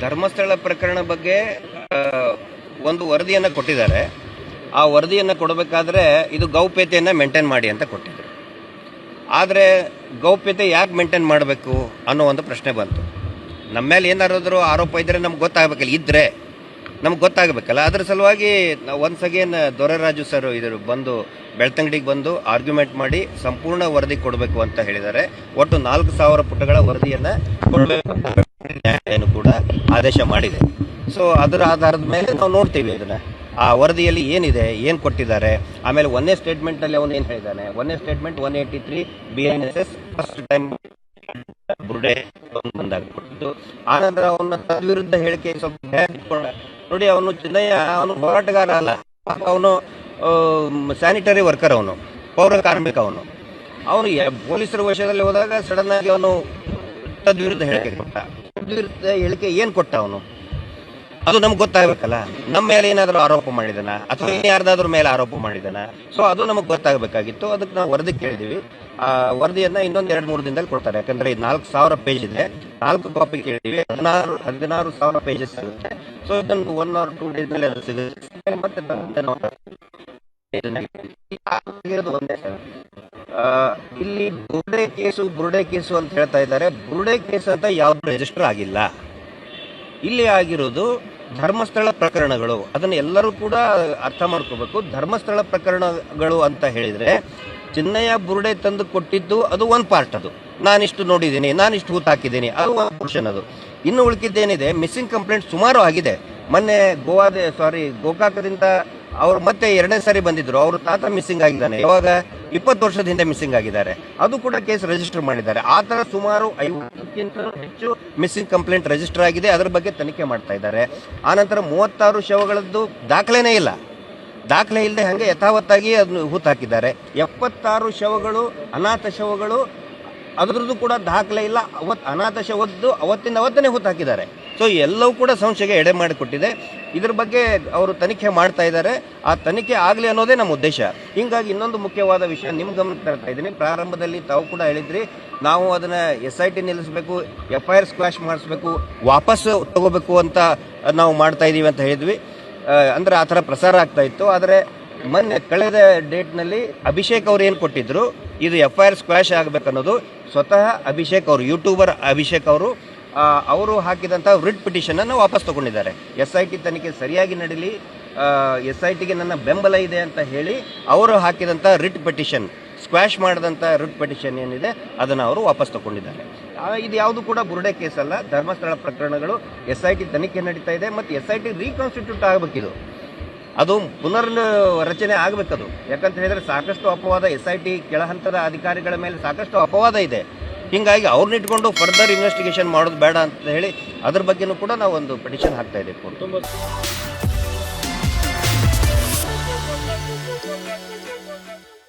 ಧರ್ಮಸ್ಥಳ ಪ್ರಕರಣ ಬಗ್ಗೆ ಒಂದು ವರದಿಯನ್ನು ಕೊಟ್ಟಿದ್ದಾರೆ. ಆ ವರದಿಯನ್ನು ಕೊಡಬೇಕಾದ್ರೆ ಇದು ಗೌಪ್ಯತೆಯನ್ನು ಮೇಂಟೈನ್ ಮಾಡಿ ಅಂತ ಕೊಟ್ಟಿದ್ರು. ಆದರೆ ಗೌಪ್ಯತೆ ಯಾಕೆ ಮೇಂಟೈನ್ ಮಾಡಬೇಕು ಅನ್ನೋ ಒಂದು ಪ್ರಶ್ನೆ ಬಂತು. ನಮ್ಮ ಮೇಲೆ ಏನಾರಾದರೂ ಆರೋಪ ಇದ್ದರೆ ನಮ್ಗೆ ಗೊತ್ತಾಗಬೇಕಲ್ಲ ಇದ್ದರೆ ನಮ್ಗೆ ಗೊತ್ತಾಗಬೇಕಲ್ಲ. ಅದ್ರ ಸಲುವಾಗಿ ನಾವು ಒನ್ಸ್ ಅಗೇನ್ ದೊರೆರಾಜು ಸರ್ ಇದ್ರು ಬಂದು ಬೆಳ್ತಂಗಡಿಗೆ ಬಂದು ಆರ್ಗ್ಯುಮೆಂಟ್ ಮಾಡಿ ಸಂಪೂರ್ಣ ವರದಿ ಕೊಡಬೇಕು ಅಂತ ಹೇಳಿದ್ದಾರೆ. ಒಟ್ಟು ನಾಲ್ಕು ಸಾವಿರ ಪುಟಗಳ ವರದಿಯನ್ನು ಕೊಡಬೇಕು ನ್ಯಾಯಾಲಯನೂ ಕೂಡ ಆದೇಶ ಮಾಡಿದೆ. ಸೊ ಅದರ ಆಧಾರದ ಮೇಲೆ ನಾವು ನೋಡ್ತೀವಿ ಇದನ್ನು. ಆ ವರದಿಯಲ್ಲಿ ಏನಿದೆ, ಏನು ಕೊಟ್ಟಿದ್ದಾರೆ, ಆಮೇಲೆ ಒಂದೇ ಸ್ಟೇಟ್ಮೆಂಟಲ್ಲಿ ಅವನು ಏನು ಹೇಳಿದ್ದಾನೆ? ಒಂದೇ statement one eighty three B N S S first time ಬಂದಾಗ ಕೊಟ್ಟಿದ್ದು. ಆನಂತರ ಅವನ ತದ್ವಿರುದ್ಧ ಹೇಳಿಕೆ ಸ್ವಲ್ಪ ನೋಡಿ, ಅವನು ಚಿನ್ನಯ್ಯ, ಅವನು ಹೋರಾಟಗಾರ ಅಲ್ಲ. ಅವನು ಸ್ಯಾನಿಟರಿ ವರ್ಕರ್ ಅವನು, ಪೌರ ಕಾರ್ಮಿಕ ಅವನು. ಅವನು ಪೊಲೀಸರ ವಶದಲ್ಲಿ ಹೋದಾಗ ಸಡನ್ ಆಗಿ ಅವನು ತದ್ವಿರುದ್ಧ ಹೇಳಿಕೆ ಕೊಟ್ಟ. ತದ್ವಿರುದ್ಧ ಹೇಳಿಕೆ ಏನು ಕೊಟ್ಟ ಅವನು? ಅದು ನಮ್ಗೆ ಗೊತ್ತಾಗಬೇಕಲ್ಲ. ನಮ್ಮ ಮೇಲೆ ಏನಾದರೂ ಆರೋಪ ಮಾಡಿದನ? ಅಥವಾ ಯಾರ್ದಾದ್ರೂ ಮೇಲೆ ಆರೋಪ ಮಾಡಿದನ? ಸೊ ಅದು ನಮಗೆ ಗೊತ್ತಾಗಬೇಕಾಗಿತ್ತು. ಅದಕ್ಕೆ ನಾವು ವರದಿ ಕೇಳಿದೀವಿ. ಆ, ವರದಿಯನ್ನ ಇನ್ನೊಂದು ಎರಡು ಮೂರು ದಿನದಲ್ಲಿ ಕೊಡ್ತಾರೆ. ಯಾಕಂದ್ರೆ ಇದು ನಾಲ್ಕು ಸಾವಿರ ಪೇಜ್ ಇದೆ. ನಾಲ್ಕು ಕಾಪಿ ಕೇಳಿದೀವಿ. ಹದಿನಾರು ಹದಿನಾರು ಸಾವಿರ ಪೇಜಸ್ ಆಗುತ್ತೆ ಸೊ ಇದನ್ನು ಒನ್ ಆರ್ ಟೂ ಡೇಸ್ ಮೇಲೆ ಅದು ಸಿಗುತ್ತೆ. ಮತ್ತೆ ಒಂದೇ ಸರ್. ಇಲ್ಲಿ ಬುರುಡೆ ಕೇಸು ಬುರುಡೆ ಕೇಸು ಅಂತ ಹೇಳ್ತಾ ಇದ್ದಾರೆ. ಬುರುಡೆ ಕೇಸ್ ಅಂತ ಯಾವ್ದು ರಿಜಿಸ್ಟರ್ ಆಗಿಲ್ಲ. ಇಲ್ಲಿ ಆಗಿರೋದು ಧರ್ಮಸ್ಥಳ ಪ್ರಕರಣಗಳು. ಅದನ್ನು ಎಲ್ಲರೂ ಕೂಡ ಅರ್ಥ ಮಾಡ್ಕೋಬೇಕು. ಧರ್ಮಸ್ಥಳ ಪ್ರಕರಣಗಳು ಅಂತ ಹೇಳಿದರೆ ಚಿನ್ನಯ್ಯ ಬುರುಡೆ ತಂದು ಕೊಟ್ಟಿದ್ದು ಅದು ಒಂದು ಪಾರ್ಟ್ ಅದು. ನಾನಿಷ್ಟು ನೋಡಿದ್ದೀನಿ, ನಾನಿಷ್ಟು ಹಾಕಿದ್ದೀನಿ, ಅದು ಒಂದು ಪೋರ್ಷನ್ ಅದು. ಇನ್ನು ಉಳ್ಕಿದ್ದೇನಿದೆ ಮಿಸ್ಸಿಂಗ್ ಕಂಪ್ಲೇಂಟ್ ಸುಮಾರು ಆಗಿದೆ. ಮೊನ್ನೆ ಗೋವಾದ ಸಾರಿ ಗೋಕಾಕದಿಂದ ಅವ್ರು ಮತ್ತೆ ಎರಡನೇ ಸಾರಿ ಬಂದಿದ್ರು. ಅವರು ತಾತ ಮಿಸ್ಸಿಂಗ್ ಆಗಿದ್ದಾನೆ. ಇವಾಗ ಇಪ್ಪತ್ತು ವರ್ಷದಿಂದ ಮಿಸ್ಸಿಂಗ್ ಆಗಿದ್ದಾರೆ. ಅದು ಕೂಡ ಕೇಸ್ ರಿಜಿಸ್ಟರ್ ಮಾಡಿದ್ದಾರೆ. ಆ ಥರ ಸುಮಾರು ಐವತ್ತಕ್ಕಿಂತ ಹೆಚ್ಚು ಮಿಸ್ಸಿಂಗ್ ಕಂಪ್ಲೇಂಟ್ ರಿಜಿಸ್ಟರ್ ಆಗಿದೆ ಅದರ ಬಗ್ಗೆ ತನಿಖೆ ಮಾಡ್ತಾ ಇದ್ದಾರೆ. ಆನಂತರ ಮೂವತ್ತಾರು ಶವಗಳದ್ದು ದಾಖಲೆನೇ ಇಲ್ಲ. ದಾಖಲೆ ಇಲ್ಲದೆ ಹಂಗೆ ಯಥಾವತ್ತಾಗಿ ಅದನ್ನು ಹೂತಾಕಿದ್ದಾರೆ ಹಾಕಿದ್ದಾರೆ. ಎಪ್ಪತ್ತಾರು ಶವಗಳು ಅನಾಥ ಶವಗಳು ಅದರದ್ದು ಕೂಡ ದಾಖಲೆ ಇಲ್ಲ. ಅವತ್ತು ಅನಾಥಶ ಒದ್ದು ಅವತ್ತಿಂದ ಅವತ್ತನೇ ಹೊತ್ತು ಹಾಕಿದ್ದಾರೆ. ಸೊ ಎಲ್ಲವೂ ಕೂಡ ಸಂಶಯಕ್ಕೆ ಎಡೆ ಮಾಡಿಕೊಟ್ಟಿದೆ. ಇದ್ರ ಬಗ್ಗೆ ಅವರು ತನಿಖೆ ಮಾಡ್ತಾ ಇದ್ದಾರೆ. ಆ ತನಿಖೆ ಆಗಲಿ ಅನ್ನೋದೇ ನಮ್ಮ ಉದ್ದೇಶ. ಹಿಂಗಾಗಿ ಇನ್ನೊಂದು ಮುಖ್ಯವಾದ ವಿಷಯ ನಿಮ್ಮ ಗಮನಕ್ಕೆ ತರ್ತಾ ಇದ್ದೀನಿ. ಪ್ರಾರಂಭದಲ್ಲಿ ತಾವು ಕೂಡ ಹೇಳಿದ್ರಿ, ನಾವು ಅದನ್ನು ಎಸ್ ಐ ಟಿ ನಿಲ್ಲಿಸಬೇಕು ಎಫ್ ಐ ಆರ್ ಸ್ಕ್ವಾಶ್ ಮಾಡಿಸ್ಬೇಕು, ವಾಪಸ್ ತಗೋಬೇಕು ಅಂತ ನಾವು ಮಾಡ್ತಾ ಇದ್ದೀವಿ ಅಂತ ಹೇಳಿದ್ವಿ. ಅಂದ್ರೆ ಆ ಥರ ಪ್ರಸಾರ ಆಗ್ತಾ ಇತ್ತು. ಆದರೆ ಮೊನ್ನೆ ಕಳೆದ ಡೇಟ್ನಲ್ಲಿ ಅಭಿಷೇಕ್ ಅವ್ರು ಏನು ಕೊಟ್ಟಿದ್ರು? ಇದು ಎಫ್ ಐ ಆರ್ ಸ್ಕ್ವಾಶ್ ಆಗಬೇಕನ್ನೋದು. ಸ್ವತಃ ಅಭಿಷೇಕ್ ಅವರು ಯೂಟ್ಯೂಬರ್ ಅಭಿಷೇಕ್ ಅವರು ಅವರು ಹಾಕಿದಂಥ ರಿಟ್ ಪಿಟಿಷನನ್ನು ವಾಪಸ್ ತಗೊಂಡಿದ್ದಾರೆ. ಎಸ್ ಐ ಟಿ ತನಿಖೆ ಸರಿಯಾಗಿ ನಡೀಲಿ ಎಸ್ ಐ ಟಿಗೆ ನನ್ನ ಬೆಂಬಲ ಇದೆ ಅಂತ ಹೇಳಿ ಅವರು ಹಾಕಿದಂಥ ರಿಟ್ ಪಿಟಿಷನ್ ಸ್ಕ್ವಾಶ್ ಮಾಡಿದಂಥ ರಿಟ್ ಪಿಟಿಷನ್ ಏನಿದೆ, ಅದನ್ನು ಅವರು ವಾಪಸ್ ತಗೊಂಡಿದ್ದಾರೆ. ಇದು ಯಾವುದು ಕೂಡ ಬುರುಡೆ ಅಲ್ಲ ಧರ್ಮಸ್ಥಳ ಪ್ರಕರಣಗಳು ಎಸ್ ಐ ಟಿ ತನಿಖೆ ನಡೀತಾ ಇದೆ. ಮತ್ತು ಎಸ್ ಐ ಟಿ ರೀಕಾನ್ಸ್ಟಿಟ್ಯೂಟ್ ಆಗಬೇಕಿದು. ಅದು ಪುನರ್ ರಚನೆ ಆಗಬೇಕದು. ಯಾಕಂತ ಹೇಳಿದ್ರೆ ಸಾಕಷ್ಟು ಅಪವಾದ ಎಸ್ ಐ ಟಿ ಕೆಳಹಂತದ ಅಧಿಕಾರಿಗಳ ಮೇಲೆ ಸಾಕಷ್ಟು ಅಪವಾದ ಇದೆ. ಹಿಂಗಾಗಿ ಅವ್ರನ್ನ ಇಟ್ಕೊಂಡು ಫರ್ದರ್ ಇನ್ವೆಸ್ಟಿಗೇಷನ್ ಮಾಡೋದು ಬೇಡ ಅಂತ ಹೇಳಿ ಅದ್ರ ಬಗ್ಗೆನೂ ಕೂಡ ನಾವು ಒಂದು ಪಿಟಿಷನ್ ಹಾಕ್ತಾ ಇದ್ದೀವಿ.